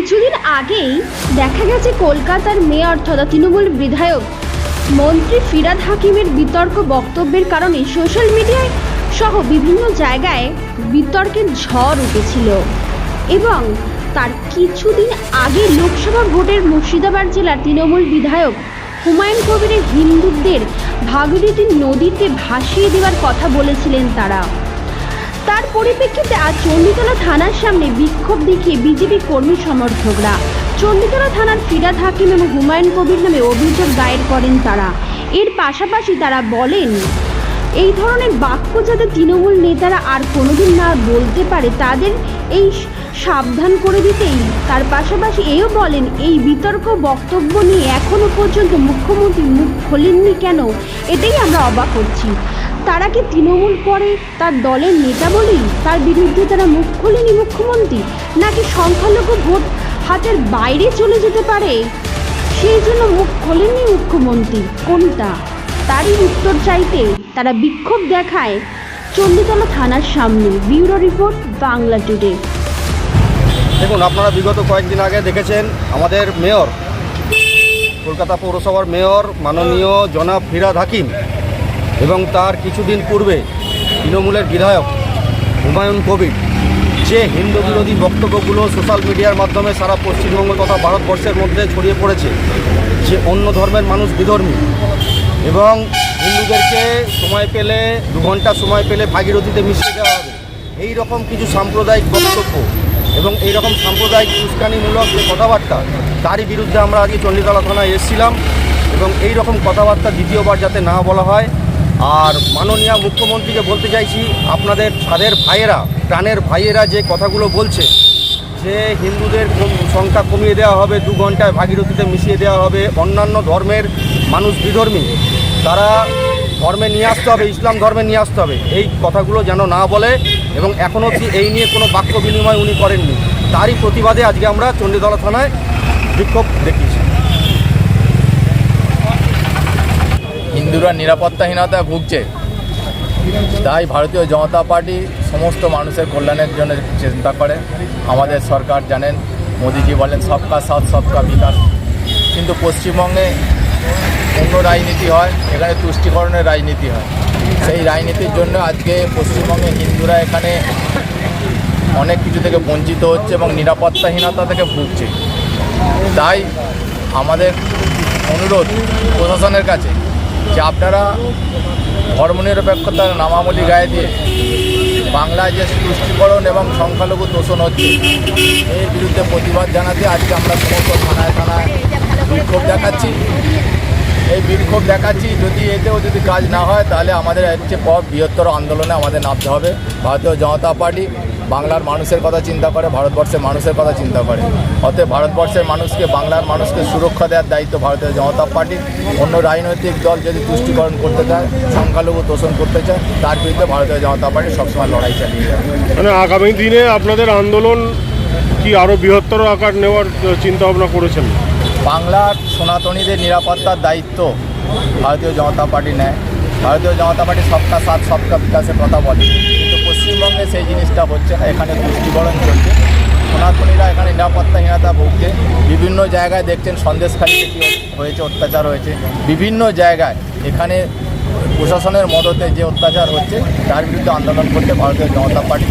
কিছুদিন আগেই দেখা গেছে কলকাতার মেয়র তথা তৃণমূল বিধায়ক মন্ত্রী ফিরাদ হাকিমের বিতর্ক বক্তব্যের কারণে সোশ্যাল মিডিয়ায় সহ বিভিন্ন জায়গায় বিতর্কের ঝড় উঠেছিল এবং তার কিছুদিন আগে লোকসভা ভোটের মুর্শিদাবাদ জেলার তৃণমূল বিধায়ক হুমায়ুন কবিরের হিন্দুদের ভাগীরথী নদীতে ভাসিয়ে দেওয়ার কথা বলেছিলেন তারা। তার পরিপ্রেক্ষিতে আজ চণ্ডীতলা থানার সামনে বিক্ষোভ দেখিয়ে বিজেপি কর্মী সমর্থকরা। চণ্ডীতলা থানার ফিরাদ হাকিম এবং হুমায়ুন কবির নামে অভিযোগ দায়ের করেন তারা। এর পাশাপাশি তারা বলেন, এই ধরনের বাক্য যাতে তৃণমূল নেতারা আর কোনোদিন না বলতে পারে, তাদের এই সাবধান করে দিতেই। তার পাশাপাশি এও বলেন, এই বিতর্ক, বক্তব্য নিয়ে এখনও পর্যন্ত মুখ্যমন্ত্রী মুখ খোলেননি কেন? এটাই আমরা অবাক হচ্ছি। তারা কি তৃণমূল করে তার দলের নেতা বলেই? তার বিরুদ্ধে তারা মুখ খোলেনি মুখ্যমন্ত্রী, নাকি সংখ্যালঘু ভোট হাতের বাইরে চলে যেতে পারে? সেই জন্য মুখ খোলেননি মুখ্যমন্ত্রী। কোনটা? তারই উত্তর চাইতে তারা বিক্ষোভ দেখায় চণ্ডীতলা থানার সামনে। Bureau report, Bangla today. দেখুন, আপনারা বিগত কয়েকদিন আগে দেখেছেন আমাদের মেয়র, কলকাতা পৌরসভার মেয়র, মাননীয় জনাব ফিরাদ হাকিম। এবং তার কিছুদিন পূর্বে তৃণমূলের বিধায়ক হুমায়ুন কবির যে হিন্দু বিরোধী বক্তব্যগুলো সোশ্যাল মিডিয়ার মাধ্যমে সারা পশ্চিমবঙ্গ তথা ভারতবর্ষের মধ্যে ছড়িয়ে পড়েছে, যে অন্য ধর্মের মানুষ বিধর্মী এবং হিন্দুদেরকে সময় পেলে, দু ঘণ্টা সময় পেলে ভাগীরথীতে মিশিয়ে দেওয়া হবে, এই রকম কিছু সাম্প্রদায়িক বক্তব্য এবং এই রকম সাম্প্রদায়িক উস্কানিমূলক যে কথাবার্তা, তারই বিরুদ্ধে আমরা আজকে চণ্ডীতলা থানায় এসেছিলাম এবং এই রকম কথাবার্তা দ্বিতীয়বার যাতে না বলা হয় আর মাননীয় মুখ্যমন্ত্রীকে বলতে চাইছি, আপনাদের তাদের ভাইয়েরা, প্রাণের ভাইয়েরা যে কথাগুলো বলছে, যে হিন্দুদের সংখ্যা কমিয়ে দেওয়া হবে, দু ঘন্টায় ভাগীরথীতে মিশিয়ে দেওয়া হবে, অন্যান্য ধর্মের মানুষ বিধর্মী, তারা ধর্মে নিয়ে আসতে হবে, ইসলাম ধর্মে নিয়ে আসতে হবে। এই কথাগুলো যেন না বলে এবং এখনও অবধি এই নিয়ে কোনো বাক্য বিনিময় উনি করেননি। তারই প্রতিবাদে আজকে আমরা চণ্ডীতলা থানায় বিক্ষোভ দেখিয়েছি। হিন্দুরা নিরাপত্তাহীনতায় ভুগছে। তাই ভারতীয় জনতা পার্টি সমস্ত মানুষের কল্যাণের জন্য চিন্তা করে। আমাদের সরকার জানেন, মোদিজি বলেন, সবকা সাথ, সবকা বিকাশ। কিন্তু পশ্চিমবঙ্গে অন্য রাজনীতি হয়, এখানে তুষ্টিকরণের রাজনীতি হয়। সেই রাজনীতির জন্য আজকে পশ্চিমবঙ্গে হিন্দুরা এখানে অনেক কিছু থেকে বঞ্চিত হচ্ছে এবং নিরাপত্তাহীনতা থেকে ভুগছে। তাই আমাদের অনুরোধ প্রশাসনের কাছে যে আপনারা ধর্মনিরপেক্ষতার নামাবলী গায়ে দিয়ে বাংলায় যে তুষ্টিকরণ এবং সংখ্যালঘু তোষণ হচ্ছে, এর বিরুদ্ধে প্রতিবাদ জানাতে আজকে আমরা সমস্ত থানায় থানায় বিক্ষোভ দেখাচ্ছি। এই বিক্ষোভ দেখাচ্ছি, যদি এতেও যদি কাজ না হয়, তাহলে আমাদের হচ্ছে পথ বৃহত্তর আন্দোলনে আমাদের নামতে হবে। ভারতীয় জনতা পার্টি বাংলার মানুষের কথা চিন্তা করে ভারতবর্ষের মানুষের কথা চিন্তা করে। অতএব ভারতবর্ষের মানুষকে বাংলার মানুষকে সুরক্ষা দেওয়ার দায়িত্ব ভারতীয় জনতা পার্টির অন্য রাজনৈতিক দল যদি তুষ্টিকরণ করতে চায় সংখ্যালঘু তোষণ করতে চায় তার বিরুদ্ধে ভারতীয় জনতা পার্টি সবসময় লড়াই চালিয়ে যাবে। মানে আগামী দিনে আপনাদের আন্দোলন কি আরও বৃহত্তর আকার নেওয়ার চিন্তা ভাবনা করেছেন? বাংলার সনাতনীদের নিরাপত্তার দায়িত্ব ভারতীয় জনতা পার্টি নেয়। ভারতীয় জনতা পার্টি সবকা সাথ সবকা বিকাশের কথা বলে। পশ্চিমবঙ্গে সেই জিনিসটা হচ্ছে না এখানে তুষ্টিকরণ চলছে সনাতনীরা এখানে নিরাপত্তাহীনতা ভুগছে। বিভিন্ন জায়গায় দেখছেন সন্দেশখালীতে কী হয়েছে, অত্যাচার হয়েছে। বিভিন্ন জায়গায় এখানে প্রশাসনের মদতে যে অত্যাচার হচ্ছে, তার বিরুদ্ধে আন্দোলন করতে ভারতীয় জনতা পার্টি